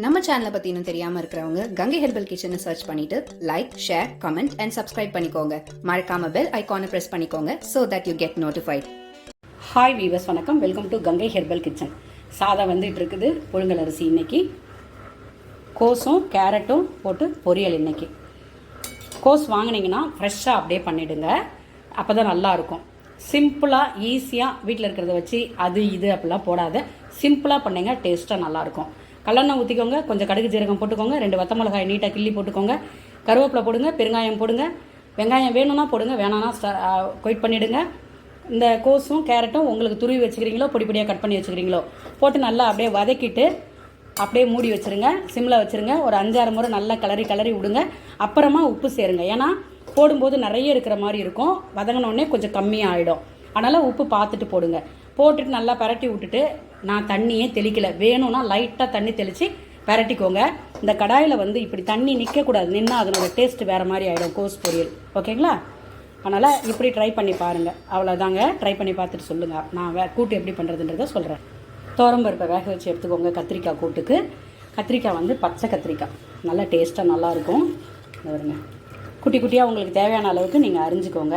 நம்ம சேனலை பற்றி இன்னும் தெரியாமல் இருக்கிறவங்க கங்கை ஹெர்பல் கிச்சனை சர்ச் பண்ணிட்டு like share comment and subscribe பண்ணிக்கோங்க. மறக்காம பெல் ஐக்கானை ப்ரெஸ் பண்ணிக்கோங்க so that you get notified hi viewers வணக்கம். Welcome to Gangai herbal kitchen. சாதம் வந்துட்டு இருக்குது. புழுங்கல் அரிசி இன்னைக்கு. கோஸும் கேரட்டும் போட்டு பொரியல் இன்னைக்கு. கோஸ் வாங்கினீங்கன்னா ஃப்ரெஷ்ஷாக அப்படியே பண்ணிவிடுங்க அப்போ தான் நல்லாயிருக்கும் சிம்பிளாக ஈஸியாக வீட்டில் இருக்கிறத வச்சு அது இது அப்படிலாம் போடாத. சிம்பிளாக பண்ணுங்க டேஸ்ட்டாக நல்லாயிருக்கும் கல்லெண்ணெய் ஊற்றிக்கோங்க கொஞ்சம் கடுகு ஜீரகம் போட்டுக்கோங்க ரெண்டு வத்த மிளகாய் நீட்டாக கிள்ளி போட்டுக்கோங்க. கருவேப்பிலை போடுங்க பெருங்காயம் போடுங்க. வெங்காயம் வேணும்னா போடுங்க வேணான்னா கொயிட் பண்ணிவிடுங்க இந்த கோஸும் கேரட்டும் உங்களுக்கு துருவி வச்சுக்கிறீங்களோ பொடி பொடியாக கட் பண்ணி வச்சுக்கிறீங்களோ போட்டு நல்லா அப்படியே வதக்கிட்டு அப்படியே மூடி வச்சுருங்க. சிம்மில் வச்சுருங்க. ஒரு அஞ்சாறு முறை நல்லா கிளறி கிளறி விடுங்க. அப்புறமா உப்பு சேருங்க. ஏன்னா போடும்போது நிறைய இருக்கிற மாதிரி இருக்கும். வதங்கினோடனே கொஞ்சம் கம்மியாக ஆகிடும் அதனால் உப்பு பார்த்துட்டு போடுங்க. போட்டுட்டு நல்லா பரட்டி விட்டுட்டு நான் தண்ணியே தெளிக்கல. வேணும்னா லைட்டாக தண்ணி தெளித்து பரட்டிக்கோங்க. இந்த கடாயில் வந்து இப்படி தண்ணி நிற்கக்கூடாது நின்னா அதனோட டேஸ்ட் வேறு மாதிரி ஆகிடும் கோஸ் பொரியல். ஓகேங்களா? அதனால் இப்படி ட்ரை பண்ணி பாருங்கள் அவ்வளோதாங்க ட்ரை பண்ணி பார்த்துட்டு சொல்லுங்கள் நான் வே கூட்டு எப்படி பண்ணுறதுன்றதை சொல்கிறேன் பருப்பை வேக வச்சு எடுத்துக்கோங்க கத்திரிக்காய் கூட்டுக்கு. கத்திரிக்காய் வந்து பச்சை கத்திரிக்காய். நல்லா டேஸ்ட்டாக நல்லாயிருக்கும் வருங்க குட்டி குட்டியாக உங்களுக்கு தேவையான அளவுக்கு நீங்கள் அரிஞ்சிக்கோங்க.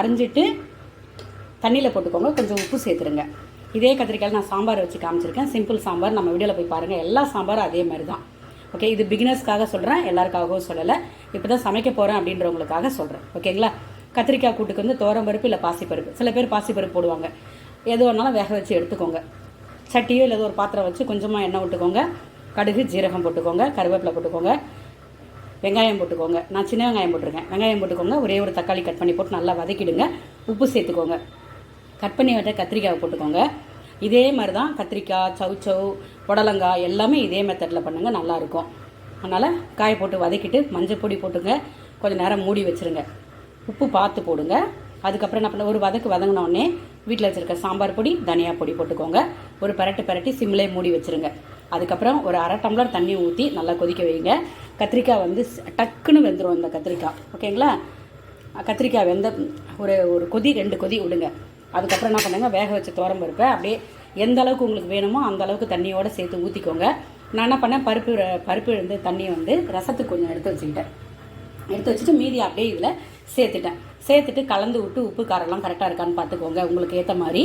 அரிஞ்சிட்டு தண்ணியில் போட்டுக்கோங்க. கொஞ்சம் உப்பு சேர்த்துருங்க. இதே கத்திரிக்காயில் நான் சாம்பார் வச்சு காமிச்சிருக்கேன். சிம்பிள் சாம்பார். நம்ம வீடியோவில் போய் பாருங்கள் எல்லா சாம்பாரும் அதே மாதிரி தான் ஓகே இது பிகினர்ஸ்க்காக சொல்கிறேன் எல்லாருக்காகவும் சொல்லலை. இப்போ தான் சமைக்க போகிறேன் அப்படின்றவங்களுக்காக சொல்கிறேன் ஓகேங்களா கத்திரிக்காய் கூட்டுக்கு வந்து தோரம்பருப்பு இல்லை பாசிப்பருப்பு. சில பேர் பாசிப்பருப்பு போடுவாங்க. எது வேணாலும் வேக வச்சு எடுத்துக்கோங்க. சட்டியோ இல்லை ஒரு பாத்திரம் வச்சு கொஞ்சமாக எண்ணெய் விட்டுக்கோங்க. கடுகு ஜீரகம் போட்டுக்கோங்க. கருவேப்பிலை போட்டுக்கோங்க. வெங்காயம் போட்டுக்கோங்க. நான் சின்ன வெங்காயம் போட்டிருக்கேன். வெங்காயம் போட்டுக்கோங்க ஒரே ஒரு தக்காளி கட் பண்ணி போட்டு நல்லா வதக்கிடுங்க. உப்பு சேர்த்துக்கோங்க. கட் பண்ணி வச்ச கத்திரிக்காயை போட்டுக்கோங்க. இதே மாதிரி தான் கத்திரிக்காய் சவுச்சவ் புடலங்காய் எல்லாமே இதே மெத்தடில் பண்ணுங்கள் நல்லாயிருக்கும் அதனால் காயை போட்டு வதக்கிட்டு மஞ்சள் பொடி போட்டுங்க. கொஞ்சம் நேரம் மூடி வச்சுருங்க. உப்பு பார்த்து போடுங்க. அதுக்கப்புறம் என்ன பண்ண ஒரு வதக்கு வதங்கினோடனே வீட்டில் வச்சுருக்க சாம்பார் பொடி தனியா பொடி போட்டுக்கோங்க. ஒரு பரட்டு பரட்டி சிம்லே மூடி வச்சுருங்க. அதுக்கப்புறம் ஒரு அரை டம்ளர் தண்ணி ஊற்றி நல்லா கொதிக்க வைங்க. கத்திரிக்காய் வந்து டக்குன்னு வெந்துடும் இந்த கத்திரிக்காய். ஓகேங்களா? கத்திரிக்காய் வெந்த ஒரு ஒரு கொதி ரெண்டு கொதி விடுங்க. அதுக்கப்புறம் என்ன பண்ணுங்க வேக வச்ச தோரம் பருப்பை அப்படியே எந்த அளவுக்கு உங்களுக்கு வேணுமோ அந்த அளவுக்கு தண்ணியோடு சேர்த்து ஊற்றிக்கோங்க நான் என்ன பண்ணேன் பருப்பு பருப்பு வந்து தண்ணியை வந்து ரசத்துக்கு கொஞ்சம் எடுத்து வச்சுக்கிட்டேன். எடுத்து வச்சுட்டு மீதி அப்படியே இதில் சேர்த்துட்டேன். சேர்த்துட்டு கலந்து விட்டு உப்பு காரம்லாம் கரெக்டாக இருக்கான்னு பார்த்துக்கோங்க. உங்களுக்கு ஏற்ற மாதிரி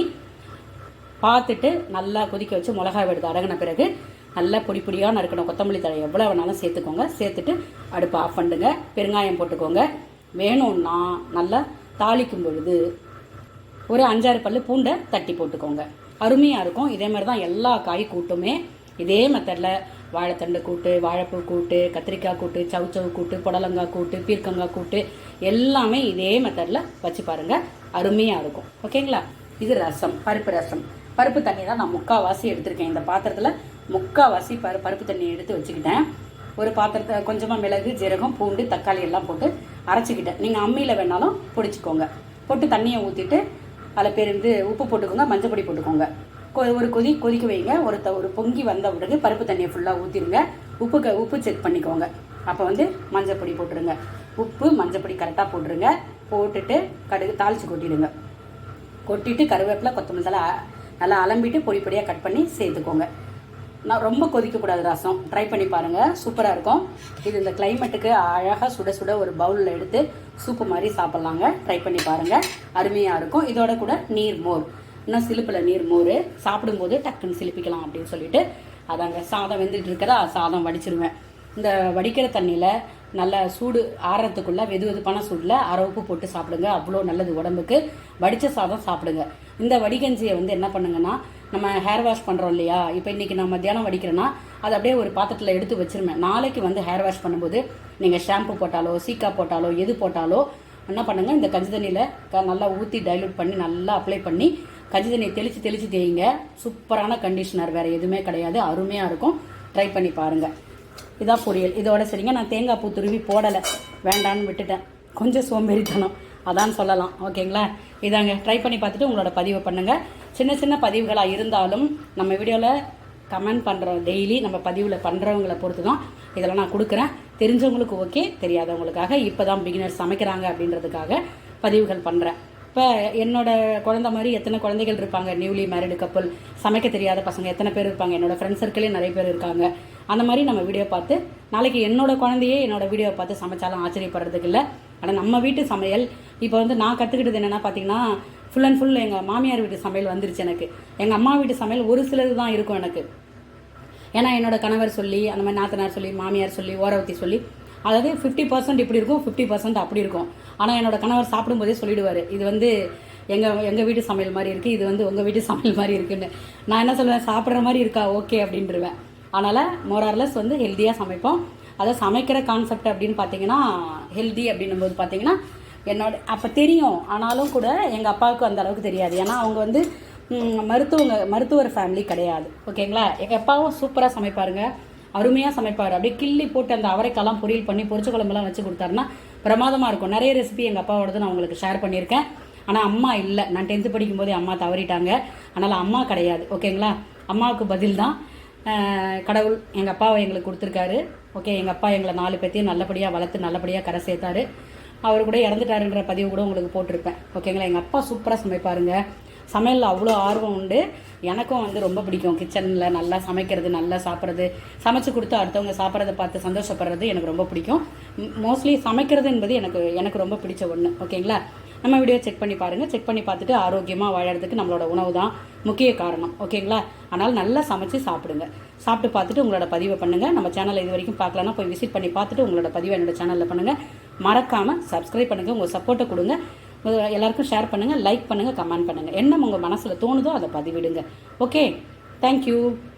பார்த்துட்டு நல்லா கொதிக்க வச்சு மிளகாய் எடுத்து அடங்கின பிறகு நல்லா பொடி பொடியாக நறுக்கணும். கொத்தமல்லி தழை எவ்வளோ வேணாலும் சேர்த்துக்கோங்க. சேர்த்துட்டு அடுப்பை ஆஃப் பண்ணுங்க பெருங்காயம் போட்டுக்கோங்க. வேணும்னா நல்லா தாளிக்கும் பொழுது ஒரு அஞ்சாறு பல்லு பூண்டை தட்டி போட்டுக்கோங்க. அருமையாக இருக்கும். இதே மாதிரி தான் எல்லா காய் கூட்டுமே. இதே மெத்தடில் வாழைத்தண்டு கூட்டு வாழைப்பூ கூட்டு கத்திரிக்காய் கூட்டு சவுச்சவு கூட்டு புடலங்காய் கூட்டு பீர்க்கங்காய் கூட்டு எல்லாமே இதே மெத்தடில் வச்சு பாருங்கள் அருமையாக இருக்கும். ஓகேங்களா இது ரசம் பருப்பு ரசம். பருப்பு தண்ணி தான் நான் முக்கால்வாசி எடுத்திருக்கேன். இந்த பாத்திரத்தில் முக்கால்வாசி பரு பருப்பு தண்ணி எடுத்து வச்சுக்கிட்டேன். ஒரு பாத்திரத்தை கொஞ்சமாக மிளகு ஜீரகம் பூண்டு தக்காளி எல்லாம் போட்டு அரைச்சிக்கிட்டேன். நீங்கள் அம்மியில் வேணாலும் பிடிச்சிக்கோங்க. போட்டு தண்ணியை ஊற்றிட்டு அதில் வந்து உப்பு போட்டுக்கோங்க மஞ்சள் பொடி போட்டுக்கோங்க. கொ- ஒரு கொதி கொதிக்க வைங்க. ஒரு த ஒரு பொங்கி வந்த பிறகு பருப்பு தண்ணியை ஃபுல்லாக ஊற்றிடுங்க உப்பு க உப்பு செக் பண்ணிக்கோங்க. அப்போ வந்து மஞ்சள் பொடி போட்டுருங்க உப்பு மஞ்சள் பொடி கரெக்டாக போட்டுருங்க போட்டுட்டு கடுகு தாளித்து கொட்டிடுங்க. கொட்டிட்டு கருவேப்பிலை கொத்தமல்லி தழை நல்லா அலம்பிட்டு பொடி பொடியாக கட் பண்ணி சேர்த்துக்கோங்க. நான் ரொம்ப கொதிக்கக்கூடாது ரசம். ட்ரை பண்ணி பாருங்கள் சூப்பராக இருக்கும். இது இந்த கிளைமேட்டுக்கு அழகாக சுட சுட ஒரு பவுலில் எடுத்து சூப்பு மாதிரி சாப்பிட்லாங்க. ட்ரை பண்ணி பாருங்கள் அருமையாக இருக்கும். இதோட கூட நீர் மோர். இன்னும் சிலுப்பில் நீர் மோர். சாப்பிடும்போது டக்குன்னு சிலிப்பிக்கலாம் அப்படின்னு சொல்லிட்டு அதாங்க சாதம் வெந்துட்டு இருக்கிறா சாதம் வடிச்சிருவேன். இந்த வடிக்கிற தண்ணியில் நல்ல சூடு ஆறுறதுக்குள்ள வெது வெதுப்பான சூடில் அரை உப்பு போட்டு சாப்பிடுங்க. அவ்வளோ நல்லது உடம்புக்கு. வடித்த சாதம் சாப்பிடுங்க. இந்த வடிகஞ்சியை வந்து என்ன பண்ணுங்கன்னா நம்ம ஹேர் வாஷ் பண்ணுறோம் இல்லையா? இப்போ இன்றைக்கி நான் மத்தியானம் வடிக்கிறேன்னா அதை அப்படியே ஒரு பாத்திரத்தில் எடுத்து வச்சுருவேன் நாளைக்கு வந்து ஹேர் வாஷ் பண்ணும்போது நீங்கள் ஷாம்பு போட்டாலோ சீக்கா போட்டாலோ எது போட்டாலோ என்ன பண்ணுங்கள் இந்த கஞ்சி தண்ணியில் நல்லா ஊற்றி டைலூட் பண்ணி நல்லா அப்ளை பண்ணி கஞ்சி தண்ணியை தெளித்து தெளித்து தேய்ங்க. சூப்பரான கண்டிஷனர் வேறு எதுவுமே கிடையாது. அருமையாக இருக்கும். ட்ரை பண்ணி பாருங்கள் இதான் பொரியல். இதோட சரிங்க நான் தேங்காய் பூ துருவி போடலை. வேண்டான்னு விட்டுட்டேன். கொஞ்சம் சோம்பேறித்தனம். அதான் சொல்லலாம். ஓகேங்களா? இதாங்க. ட்ரை பண்ணி பார்த்துட்டு உங்களோட பதிவை பண்ணுங்கள் சின்ன சின்ன பதிவுகளாக இருந்தாலும் நம்ம வீடியோவில் கமெண்ட் பண்ணுற டெய்லி நம்ம பதிவில் பண்ணுறவங்கள பொறுத்து தான் இதெல்லாம் நான் கொடுக்குறேன். தெரிஞ்சவங்களுக்கு ஓகே தெரியாதவங்களுக்காக இப்போ தான் பிகினர்ஸ் சமைக்கிறாங்க அப்படின்றதுக்காக பதிவுகள் பண்ணுறேன் இப்போ என்னோட குழந்த மாதிரி எத்தனை குழந்தைகள் இருப்பாங்க? நியூலி மேரிடு கப்பல் சமைக்க தெரியாத பசங்க எத்தனை பேர் இருப்பாங்க? என்னோடய ஃப்ரெண்ட்ஸ் சர்க்கிளே நிறைய பேர் இருக்காங்க. அந்த மாதிரி நம்ம வீடியோ பார்த்து நாளைக்கு என்னோடய குழந்தையே என்னோடய வீடியோ பார்த்து சமைச்சாலும் ஆச்சரியப்படுறதுக்கு இல்லை. ஆனால் நம்ம வீட்டு சமையல் இப்போ வந்து நான் கற்றுக்கிட்டது என்னென்னா பார்த்தீங்கன்னா ஃபுல் அண்ட் ஃபுல் எங்கள் மாமியார் வீட்டு சமையல் வந்துருச்சு எனக்கு. எங்கள் அம்மா வீட்டு சமையல் ஒரு சிலது தான் இருக்கும் எனக்கு. ஏன்னா என்னோடய கணவர் சொல்லி அந்த மாதிரி நாத்தனார் சொல்லி மாமியார் சொல்லி ஓரவத்தி சொல்லி அதாவது ஃபிஃப்டி பர்சன்ட் இப்படி இருக்கும் ஃபிஃப்டி பர்சன்ட் அப்படி இருக்கும். ஆனால் என்னோடய கணவர் சாப்பிடும்போதே சொல்லிடுவார் இது வந்து எங்கள் எங்கள் வீட்டு சமையல் மாதிரி இருக்குது இது வந்து உங்கள் வீட்டு சமையல் மாதிரி இருக்குன்னு. நான் என்ன சொல்லுவேன் சாப்பிட்ற மாதிரி இருக்கா ஓகே அப்படின்றவேன். அதனால் மோரார்லஸ் வந்து ஹெல்த்தியாக சமைப்போம். அதை சமைக்கிற கான்செப்ட் அப்படின்னு பார்த்தீங்கன்னா ஹெல்தி அப்படின்னும் போது பார்த்தீங்கன்னா என்னோட அப்போ தெரியும். ஆனாலும் கூட எங்கள் அப்பாவுக்கு அந்த அளவுக்கு தெரியாது. ஏன்னா அவங்க வந்து மருத்துவங்க மருத்துவர் ஃபேமிலி கிடையாது. ஓகேங்களா எங்கள் அப்பாவும் சூப்பராக சமைப்பாருங்க. அருமையாக சமைப்பார். அப்படியே கிள்ளி போட்டு அந்த அவரைக்காலாம் பொரியல் பண்ணி பொரிச்ச குழம்புலாம் வச்சு கொடுத்தாருன்னா பிரமாதமாக இருக்கும். நிறைய ரெசிபி எங்கள் அப்பாவோடது நான் உங்களுக்கு ஷேர் பண்ணியிருக்கேன். ஆனால் அம்மா இல்லை. நான் டென்த்து படிக்கும்போதே அம்மா தவறிட்டாங்க. அதனால் அம்மா கிடையாது. ஓகேங்களா அம்மாவுக்கு பதில் தான். கடவுள் எங்கள் அப்பாவை எங்களுக்கு கொடுத்துருக்காரு. ஓகே எங்கள் அப்பா எங்களை நாலு பேர்த்தையும் நல்லபடியாக வளர்த்து நல்லபடியாக கரை சேர்த்தாரு. அவர் கூட இறந்துட்டாருன்ற பதிவு கூட உங்களுக்கு போட்டிருப்பேன். ஓகேங்களா? எங்கள் அப்பா சூப்பராக சமைப்பாருங்க. சமையலில் அவ்வளோ ஆர்வம் உண்டு. எனக்கும் வந்து ரொம்ப பிடிக்கும். கிச்சனில் நல்லா சமைக்கிறது நல்லா சாப்பிட்றது. சமைச்சு கொடுத்து அடுத்தவங்க சாப்பிட்றத பார்த்து சந்தோஷப்படுறது எனக்கு ரொம்ப பிடிக்கும். மோஸ்ட்லி சமைக்கிறது என்பது எனக்கு எனக்கு ரொம்ப பிடிச்ச ஒன்று ஓகேங்களா? நம்ம வீடியோ செக் பண்ணி பாருங்கள் செக் பண்ணி பார்த்துட்டு ஆரோக்கியமாக வாழறதுக்கு நம்மளோட உணவு தான் முக்கிய காரணம். ஓகேங்களா அதனால் நல்லா சமைச்சு சாப்பிடுங்க. சாப்பிட்டு பார்த்துட்டு உங்களோட பதிவை பண்ணுங்கள் நம்ம சேனலை இது வரைக்கும் பார்க்கலன்னா போய் விசிட் பண்ணி பார்த்துட்டு உங்களோட பதிவை என்னோட சேனலில் பண்ணுங்கள் மறக்காமல் சப்ஸ்கிரைப் பண்ணுங்கள் உங்கள் சப்போர்ட்டை கொடுங்க. எல்லாருக்கும் ஷேர் பண்ணுங்கள் லைக் பண்ணுங்கள் கமெண்ட் பண்ணுங்கள் என்ன உங்கள் மனசில் தோணுதோ அதை பதிவிடுங்க. Okay thank you